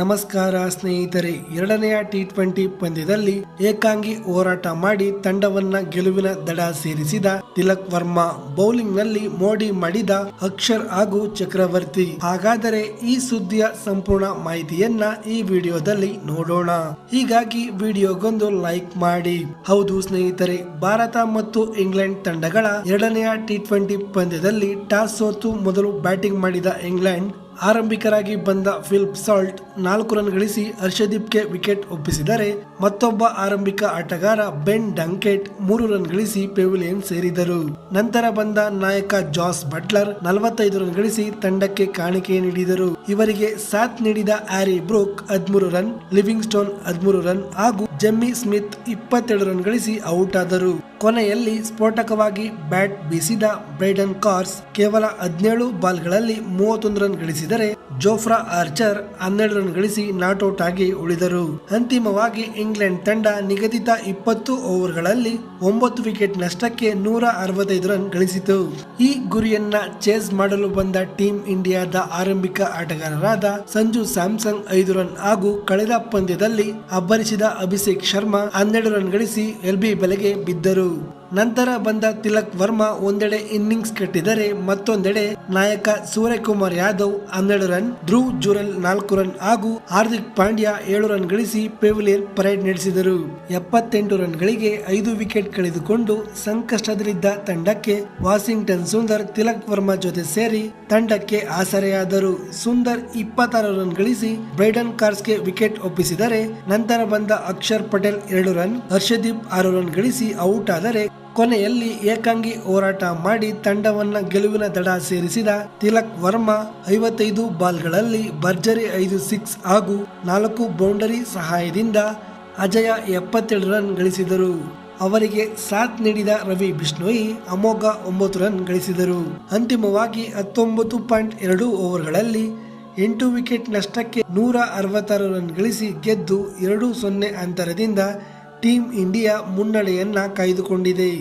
ನಮಸ್ಕಾರ ಸ್ನೇಹಿತರೆ ಎರಡನೆಯ ಟಿ ಟ್ವೆಂಟಿ ಪಂದ್ಯದಲ್ಲಿ ಏಕಾಂಗಿ ಹೋರಾಟ ಮಾಡಿ ತಂಡವನ್ನ ಗೆಲುವಿನ ದಡ ಸೇರಿಸಿದ ತಿಲಕ್ ವರ್ಮಾ. ಬೌಲಿಂಗ್ನಲ್ಲಿ ಮೋಡಿ ಮಾಡಿದ ಅಕ್ಷರ್ ಹಾಗೂ ಚಕ್ರವರ್ತಿ. ಹಾಗಾದರೆ ಈ ಸುದ್ದಿಯ ಸಂಪೂರ್ಣ ಮಾಹಿತಿಯನ್ನ ಈ ವಿಡಿಯೋದಲ್ಲಿ ನೋಡೋಣ. ಹೀಗಾಗಿ ವಿಡಿಯೋಗೊಂದು ಲೈಕ್ ಮಾಡಿ. ಹೌದು ಸ್ನೇಹಿತರೆ, ಭಾರತ ಮತ್ತು ಇಂಗ್ಲೆಂಡ್ ತಂಡಗಳ ಎರಡನೆಯ ಟಿ ಟ್ವೆಂಟಿ ಪಂದ್ಯದಲ್ಲಿ ಟಾಸ್ ಸೋತು ಮೊದಲು ಬ್ಯಾಟಿಂಗ್ ಮಾಡಿದ ಇಂಗ್ಲೆಂಡ್ ಆರಂಭಿಕರಾಗಿ ಬಂದ ಫಿಲ್ಪ್ ಸಾಲ್ಟ್ ನಾಲ್ಕು ರನ್ ಗಳಿಸಿ ಹರ್ಷದೀಪ್ಗೆ ವಿಕೆಟ್ ಒಪ್ಪಿಸಿದರೆ ಮತ್ತೊಬ್ಬ ಆರಂಭಿಕ ಆಟಗಾರ ಬೆನ್ ಡಂಕೆಟ್ ಮೂರು ರನ್ ಗಳಿಸಿ ಪೆವಿಲಿಯನ್ ಸೇರಿದರು. ನಂತರ ಬಂದ ನಾಯಕ ಜಾಸ್ ಬಟ್ಲರ್ ನಲವತ್ತೈದು ರನ್ ಗಳಿಸಿ ತಂಡಕ್ಕೆ ಕಾಣಿಕೆ ನೀಡಿದರು. ಇವರಿಗೆ ಸಾಥ್ ನೀಡಿದ ಆರಿ ಬ್ರೂಕ್ ಹದಿಮೂರು ರನ್ ಲಿವಿಂಗ್ ಸ್ಟೋನ್ ಹದಿಮೂರು ರನ್ ಹಾಗೂ ಜೆಮ್ಮಿ ಸ್ಮಿತ್ ಇಪ್ಪತ್ತೆರಡು ರನ್ ಗಳಿಸಿ ಔಟ್ ಆದರು. ಕೊನೆಯಲ್ಲಿ ಸ್ಫೋಟಕವಾಗಿ ಬ್ಯಾಟ್ ಬೀಸಿದ ಬ್ರೈಡನ್ ಕಾರ್ಸ್ ಕೇವಲ ಹದಿನೇಳು ಬಾಲ್ಗಳಲ್ಲಿ ಮೂವತ್ತೊಂದು ರನ್ ಗಳಿಸಿದರೆ ಜೋಫ್ರಾ ಆರ್ಚರ್ ಹನ್ನೆರಡು ರನ್ ಗಳಿಸಿ ನಾಟ್ಔಟ್ ಆಗಿ ಉಳಿದರು. ಅಂತಿಮವಾಗಿ ಇಂಗ್ಲೆಂಡ್ ತಂಡ ನಿಗದಿತ ಇಪ್ಪತ್ತು ಓವರ್ಗಳಲ್ಲಿ ಒಂಬತ್ತು ವಿಕೆಟ್ ನಷ್ಟಕ್ಕೆ ನೂರ ಅರವತ್ತೈದು ರನ್ ಗಳಿಸಿತು. ಈ ಗುರಿಯನ್ನ ಚೇಸ್ ಮಾಡಲು ಬಂದ ಟೀಂ ಇಂಡಿಯಾದ ಆರಂಭಿಕ ಆಟಗಾರರಾದ ಸಂಜು ಸ್ಯಾಮ್ಸಂಗ್ ಐದು ರನ್ ಹಾಗೂ ಕಳೆದ ಪಂದ್ಯದಲ್ಲಿ ಅಬ್ಬರಿಸಿದ ಅಭಿಷೇಕ್ ಶರ್ಮಾ ಹನ್ನೆರಡು ರನ್ ಗಳಿಸಿ ಎಲ್ಬಿ ಬಲೆಗೆ ಬಿದ್ದರು. ನಂತರ ಬಂದ ತಿಲಕ್ ವರ್ಮಾ ಒಂದೆಡೆ ಇನ್ನಿಂಗ್ಸ್ ಕಟ್ಟಿದರೆ ಮತ್ತೊಂದೆಡೆ ನಾಯಕ ಸೂರ್ಯಕುಮಾರ್ ಯಾದವ್ ಹನ್ನೆರಡು ರನ್ ಧ್ರುವ್ ಜುರಲ್ ನಾಲ್ಕು ರನ್ ಹಾಗೂ ಹಾರ್ದಿಕ್ ಪಾಂಡ್ಯ ಏಳು ರನ್ ಗಳಿಸಿ ಪೆವಿಲಿಯನ್ ಪರೇಡ್ ನಡೆಸಿದರು. ಎಪ್ಪತ್ತೆಂಟು ರನ್ಗಳಿಗೆ ಐದು ವಿಕೆಟ್ ಕಳೆದುಕೊಂಡು ಸಂಕಷ್ಟದಲ್ಲಿದ್ದ ತಂಡಕ್ಕೆ ವಾಷಿಂಗ್ಟನ್ ಸುಂದರ್, ತಿಲಕ್ ವರ್ಮಾ ಜೊತೆ ಸೇರಿ ತಂಡಕ್ಕೆ ಆಸರೆಯಾದರು. ಸುಂದರ್ ಇಪ್ಪತ್ತಾರು ರನ್ ಗಳಿಸಿ ಬ್ರೈಡನ್ ಕಾರ್ಸ್ಗೆ ವಿಕೆಟ್ ಒಪ್ಪಿಸಿದರೆ ನಂತರ ಬಂದ ಅಕ್ಷರ್ ಪಟೇಲ್ ಎರಡು ರನ್, ಹರ್ಷದೀಪ್ ಆರು ರನ್ ಗಳಿಸಿ ಔಟ್ ಆದರೆ ಕೊನೆಯಲ್ಲಿ ಏಕಾಂಗಿ ಹೋರಾಟ ಮಾಡಿ ತಂಡವನ್ನ ಗೆಲುವಿನ ದಡ ಸೇರಿಸಿದ ತಿಲಕ್ ವರ್ಮಾ ಐವತ್ತೈದು ಬಾಲ್ಗಳಲ್ಲಿ ಭರ್ಜರಿ ಐದು ಸಿಕ್ಸ್ ಹಾಗೂ ನಾಲ್ಕು ಬೌಂಡರಿ ಸಹಾಯದಿಂದ ಅಜಯ ಎಪ್ಪತ್ತೆರಡು ರನ್ ಗಳಿಸಿದರು. ಅವರಿಗೆ ಸಾಥ್ ನೀಡಿದ ರವಿ ಬಿಷ್ಣೋಯಿ ಅಮೋಘ ಒಂಬತ್ತು ರನ್ ಗಳಿಸಿದರು. ಅಂತಿಮವಾಗಿ ಹತ್ತೊಂಬತ್ತು ಪಾಯಿಂಟ್ ಎರಡು ಓವರ್ಗಳಲ್ಲಿ ಎಂಟು ವಿಕೆಟ್ ನಷ್ಟಕ್ಕೆ ನೂರ ಅರವತ್ತಾರು ರನ್ ಗಳಿಸಿ ಗೆದ್ದು ಎರಡು ಸೊನ್ನೆ ಅಂತರದಿಂದ ಟೀಂ ಇಂಡಿಯಾ ಮುನ್ನಡೆಯನ್ನ ಕಾಯ್ದುಕೊಂಡಿದೆ